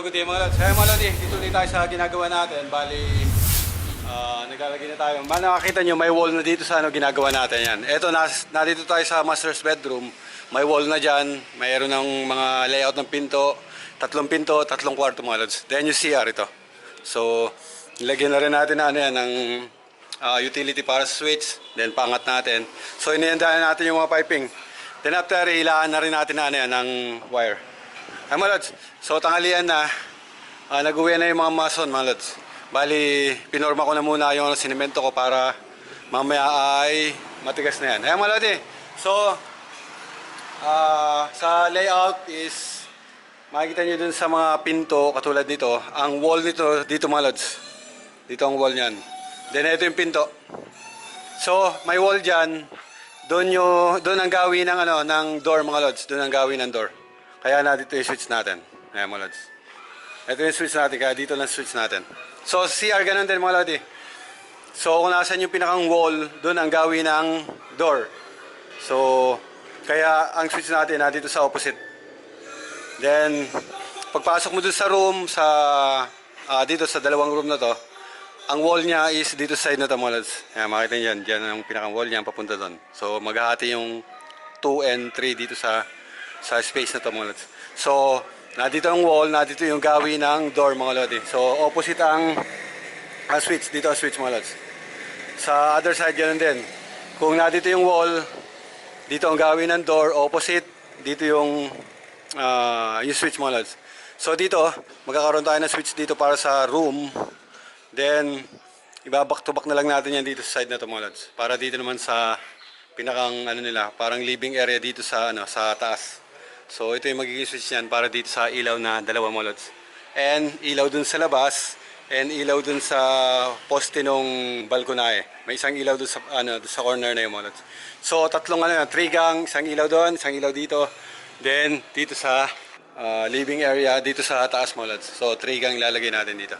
Hello, good day mga lods. Hey mga lodi, dito ulit tayo sa ginagawa natin. Bali, ah, naglalagay na tayo. Man, nakakita nyo, may wall na dito sa ano ginagawa natin yan. Ito, nas, nandito tayo sa master's bedroom. May wall na dyan. Mayroon ng mga layout ng pinto. Tatlong pinto, tatlong kwarto mga lods. Then yung CR ito. So, nilagyan na rin natin na ano yan, ng ah, utility para sa switch. Then pangat natin. So, inihandaan natin yung mga piping. Then after, hilaan na rin natin na ano yan, ng wire. Ay mga lods, so tanghalian na, ah, nag-uwi na yung mga mason mga lods. Bali, pinorma ko na muna yung sinimento ko para mamaya ay matigas na yan. Ay mga lodi, so ah, sa layout is makikita nyo dun sa mga pinto katulad nito. Ang wall nito, dito mga lods. Dito ang wall niyan. Then ito yung pinto. So, may wall dyan. Doon yung doon ang gawin ng ano ng door mga lods. Doon ang gawin ng door. Kaya na dito yung switch natin. Ayan mga lods. Ito yung switch natin kaya dito lang switch natin. So CR ganun din mga lodi. So kung nasan yung pinakang wall, doon ang gawin ng door. So kaya ang switch natin na dito sa opposite. Then pagpasok mo dun sa room sa ah, dito sa dalawang room na to, ang wall niya is dito sa side na to mga lods. Ayan, makita niyo yan. Diyan ang pinakang wall niya papunta doon. So maghahati yung 2 and 3 dito sa sa space na to mga lods. So nandito ang wall, nandito yung gawin ng door mga lodi. So opposite ang, ang switch, dito ang switch mga lods. Sa other side ganun din. Kung nandito yung wall, dito ang gawin ng door, opposite, dito yung ah, yung switch mga lods. So dito, magkakaroon tayo ng switch dito para sa room. Then, ibaback to back na lang natin yan dito sa side na to mga lods. Para dito naman sa pinakang ano nila, parang living area dito sa ano sa taas. So ito yung magiging switch niyan para dito sa ilaw na dalawa mga lods. And ilaw dun sa labas and ilaw dun sa poste nung balkonahe. May isang ilaw dun sa ano dun sa corner na yung mga lods. So tatlong ano, yan, three gang, isang ilaw doon, isang ilaw dito. Then dito sa ah, living area dito sa taas mga lods. So three gang ilalagay natin dito.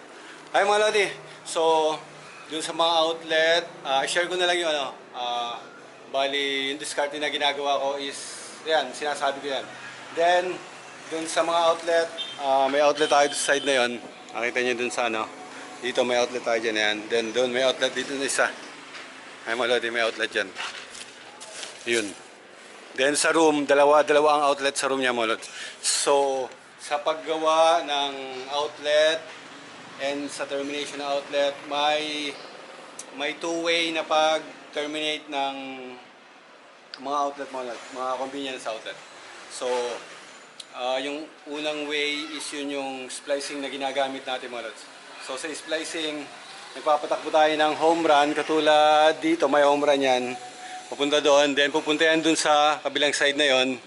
Ay mga lodi, so dun sa mga outlet, ah, share ko na lang yung ano, ah, bali yung discard na ginagawa ko is, yan, sinasabi ko yan. Then, dun sa mga outlet, ah, may outlet tayo sa side na yon. Nakita niyo dun sa ano, dito may outlet tayo dyan yan. Then dun may outlet dito na isa. Ay mga lodi, may outlet dyan. Yun. Then sa room, dalawa, dalawa ang outlet sa room niya mga lods. So, sa paggawa ng outlet and sa termination ng outlet, may may two-way na pag-terminate ng mga outlet mga lods, mga convenience outlet. So, ah, yung unang way is yun yung splicing na ginagamit natin mga lods. So, sa splicing, nagpapatakbo tayo ng home run, katulad dito, may home run yan. Pupunta doon, then pupunta yan doon sa kabilang side na yon.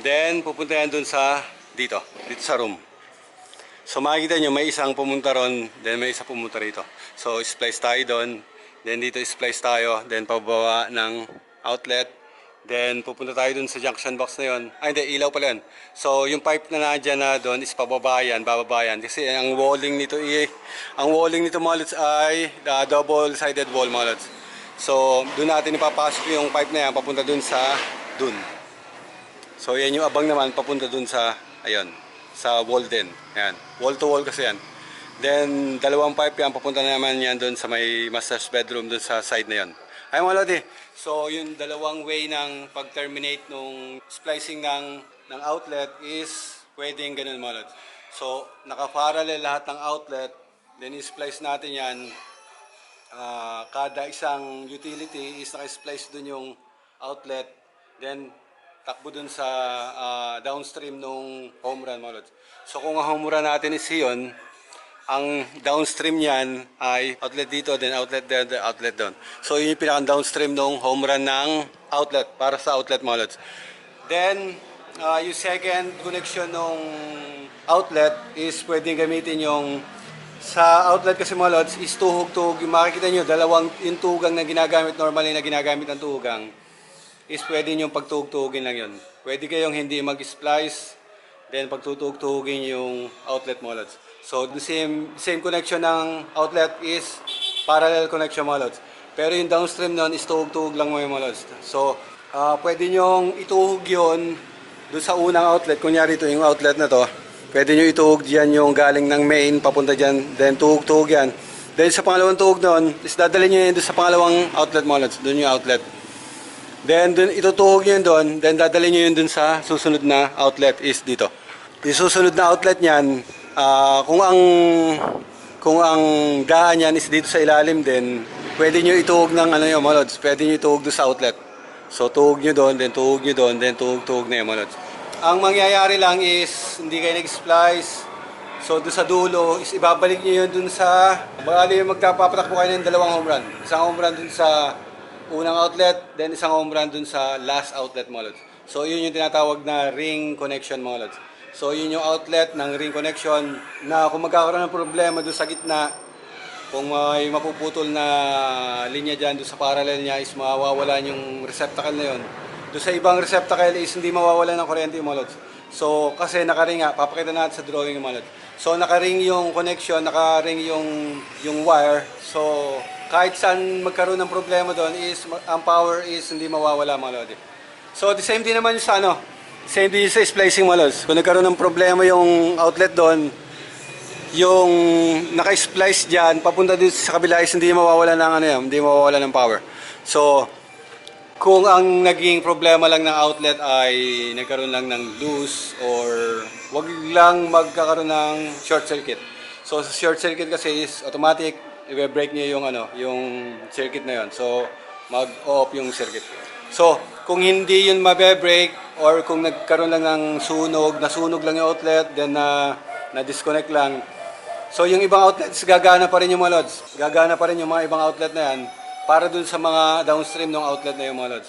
Then pupunta yan doon sa dito, dito sa room. So makikita nyo, may isang pumunta ron, then may isa pumunta rito. So splice tayo doon, then dito splice tayo, then pababa ng outlet. Then pupunta tayo doon sa junction box na yon. Ay hindi, ilaw pala yun. So yung pipe na nandiyan na doon is pababa yan, bababa yan. Kasi ang walling nito, i, ang walling nito mga lods ay uh, double-sided wall mga lods. So doon natin ipapasok yung pipe na yan, papunta doon sa doon. So yan yung abang naman papunta dun sa ayun, sa wall din. Ayan, wall to wall kasi yan. Then dalawang pipe yan papunta na naman yan dun sa may master's bedroom dun sa side na yon. Ay mga lodi. So yung dalawang way ng pag-terminate nung splicing ng ng outlet is pwedeng ganun mga lodi. So naka-parallel lahat ng outlet, then i-splice natin yan Ah, kada isang utility is naka-splice dun yung outlet then takbo dun sa ah, downstream nung home run mga. So kung ang home run natin is yun, ang downstream niyan ay outlet dito, then outlet there, then outlet doon. So yun yung pinaka downstream nung home run ng outlet para sa outlet lods. Then ah, yung second connection nung outlet is pwedeng gamitin yung sa outlet kasi mga lods is tuhog-tuhog. Yung makikita nyo, dalawang yung tugang na ginagamit, normally na ginagamit ng tugang, is pwede nyo pagtuhog-tuhogin lang yun. Pwede kayong hindi mag-splice, then pagtutuhog-tuhogin yung outlet mga lods. So, the same, same connection ng outlet is parallel connection mga lods. Pero yung downstream nun is tuhog-tuhog lang mga lods. So, ah, pwede nyong ituhog yun doon sa unang outlet. Kunyari ito yung outlet na to. Pwede nyo ituhog dyan yung galing ng main, papunta dyan, then tuhog-tuhog yan. Then sa pangalawang tuhog noon, is dadalhin nyo yun doon sa pangalawang outlet mo, lods. Doon yung outlet. Then dun, itutuhog nyo yun doon, then dadalhin nyo yun doon sa susunod na outlet is dito. Yung susunod na outlet niyan, ah, kung ang kung ang daan yan is dito sa ilalim din, pwede nyo ituhog ng ano yung mga lods, pwede nyo ituhog doon sa outlet. So tuhog nyo doon, then tuhog nyo doon, then tuhog-tuhog na yung mga lods. Ang mangyayari lang is, hindi kayo nag-splice, so doon sa dulo, is ibabalik nyo yun doon sa, bali magkapapatakbo kayo ng dalawang home run. Isang home run doon sa unang outlet, then isang home run dun sa last outlet mga. So yun yung tinatawag na ring connection mga. So yun yung outlet ng ring connection na kung magkakaroon ng problema dun sa gitna, kung may mapuputol na linya dyan doon sa parallel niya is mawawalan yung receptacle na yun. Doon sa ibang receptacle is hindi mawawalan ng kuryente yung mga. So kasi nakaring nga, papakita natin sa drawing yung mga lods. So nakaring yung connection, nakaring yung, yung wire. So kahit saan magkaroon ng problema doon is ang power is hindi mawawala mga lodi. So the same din naman yung sa ano, same din sa splicing mga lods. Kung nagkaroon ng problema yung outlet doon, yung naka-splice diyan papunta dito sa kabila is hindi mawawala ng ano yan, hindi mawawala ng power. So kung ang naging problema lang ng outlet ay nagkaroon lang ng loose or wag lang magkakaroon ng short circuit. So sa short circuit kasi is automatic i-break niya yung ano, yung circuit na yon. So mag-off yung circuit. So kung hindi yun mabe-break or kung nagkaroon lang ng sunog, nasunog lang yung outlet, then na na-disconnect lang. So yung ibang outlets gagana pa rin yung mga lods. Gagana pa rin yung mga ibang outlet na yan para dun sa mga downstream ng outlet na yung mga lods.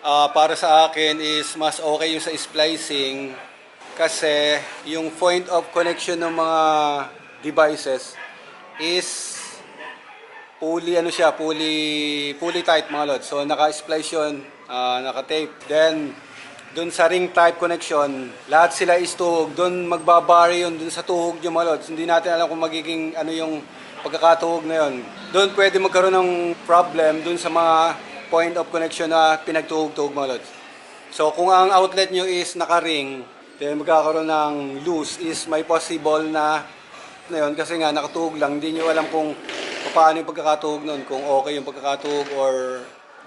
Ah, para sa akin is mas okay yung sa splicing kasi yung point of connection ng mga devices is fully ano siya, fully fully tight mga lods. So naka-splice yun, ah, naka-tape. Then doon sa ring type connection, lahat sila is tuhog. Doon magbabari yun doon sa tuhog yung mga lods. Hindi natin alam kung magiging ano yung pagkakatuhog na yun. Doon pwede magkaroon ng problem doon sa mga point of connection na pinagtuhog-tuhog mga lods. So kung ang outlet nyo is naka-ring, then magkakaroon ng loose is may possible na na yun kasi nga nakatuhog lang, hindi nyo alam kung paano yung pagkakatuhog nun, kung okay yung pagkakatuhog or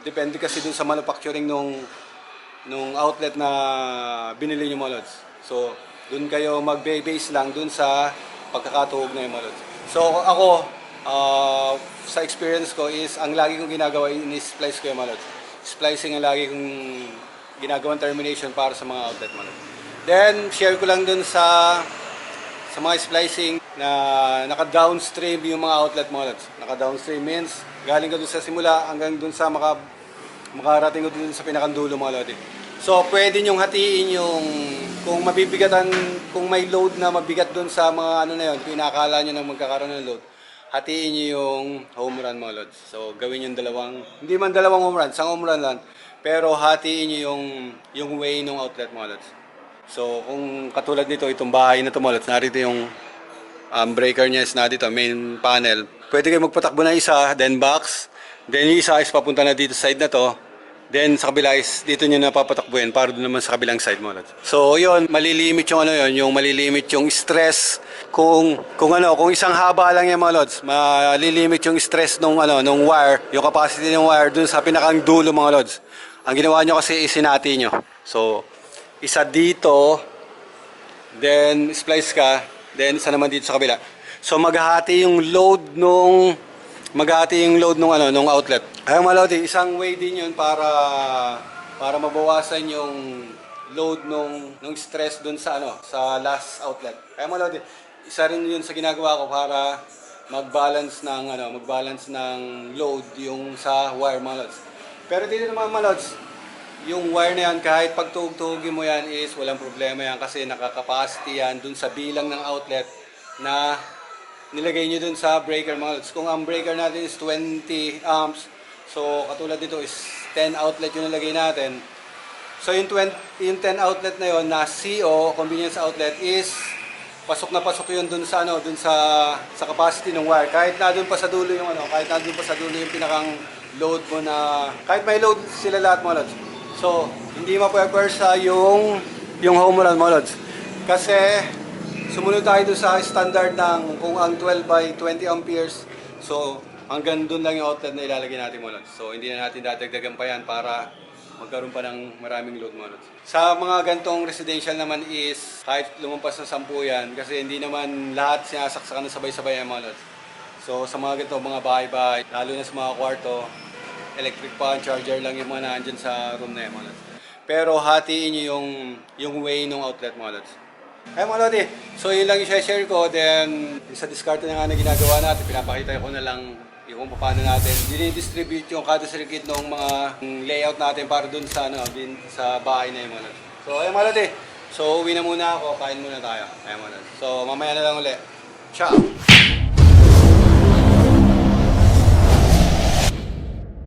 depende kasi dun sa manufacturing nung nung outlet na binili nyo mga lods. So, dun kayo mag-base lang dun sa pagkakatuhog na yung mga lods. So, ako, ah, sa experience ko is, ang lagi kong ginagawa in-splice ko yung mga lods. Splicing ang lagi kong ginagawang termination para sa mga outlet mga lods. Then, share ko lang dun sa sa mga splicing na naka-downstream yung mga outlet lods. Naka-downstream means galing ka dun sa simula hanggang dun sa maka, makarating ko dun sa pinakandulo mga lodi. So, pwede nyong hatiin yung kung mabibigatan, kung may load na mabigat dun sa mga ano na yun, kung inakala nyo na magkakaroon ng load, hatiin nyo yung home run mga lods. So, gawin yung dalawang, hindi man dalawang home run, isang home run lang, pero hatiin nyo yung, yung way ng outlet mga lods. So, kung katulad nito, itong bahay na lods, narito yung um, breaker niya is na dito, main panel. Pwede kayo magpatakbo na isa, then box. Then isa is papunta na dito sa side na to. Then sa kabila is dito nyo napapatakbuhin para doon naman sa kabilang side mo. So yun, malilimit yung ano yun, yung malilimit yung stress kung kung ano, kung isang haba lang yung mga lods, malilimit yung stress nung ano, nung wire, yung capacity ng wire dun sa pinakang dulo mga lods. Ang ginawa nyo kasi isinati nyo. So isa dito, then splice ka, then isa naman dito sa kabila. So maghahati yung load nung maghahati yung load nung ano nung outlet. Ay lodi, isang way din yun para para mabawasan yung load nung nung stress dun sa ano sa last outlet. Mga lodi, isa rin yun sa ginagawa ko para mag-balance ng ano, mag-balance ng load yung sa wire mga lods. Pero dito naman mga lods, yung wire na yan, kahit pagtuhog-tuhogin mo yan is walang problema yan kasi nakakapacity yan dun sa bilang ng outlet na nilagay nyo dun sa breaker mga. Kung ang breaker natin is 20 amps, so katulad dito is 10 outlet yung nilagay natin. So yung, 20, yung 10 outlet na yon na CO, convenience outlet, is pasok na pasok yun dun sa ano, dun sa sa capacity ng wire. Kahit na dun pa sa dulo yung ano, kahit na dun pa sa dulo yung pinakang load mo na kahit may load sila lahat mga lods. So, hindi mapwersa yung yung home run mo, Lods. Kasi, sumunod tayo doon sa standard ng kung ang 12 by 20 amperes. So, hanggang doon lang yung outlet na ilalagay natin mo, Lods. So, hindi na natin dadagdagan pa yan para magkaroon pa ng maraming load mo. Sa mga gantong residential naman is, kahit lumampas ng 10 yan, kasi hindi naman lahat sinasaksakan ng sabay-sabay yan, mga Lods. So, sa mga ganito, mga bahay-bahay, lalo na sa mga kwarto, electric fan, charger lang yung mga nandyan sa room na yan, mga lods. Pero hatiin nyo yung, yung way ng outlet, mga lods. Ay mga lodi, so yun lang yung share ko, then yung sa discard na nga na ginagawa natin, pinapakita ko na lang yung kung paano natin dinidistribute yung kada circuit ng mga layout natin para dun sa, ano, din, sa bahay na yun, mga lods. So ayun mga lodi, so uwi na muna ako, kain muna tayo. Ayun mga lods. So mamaya na lang ulit. Ciao!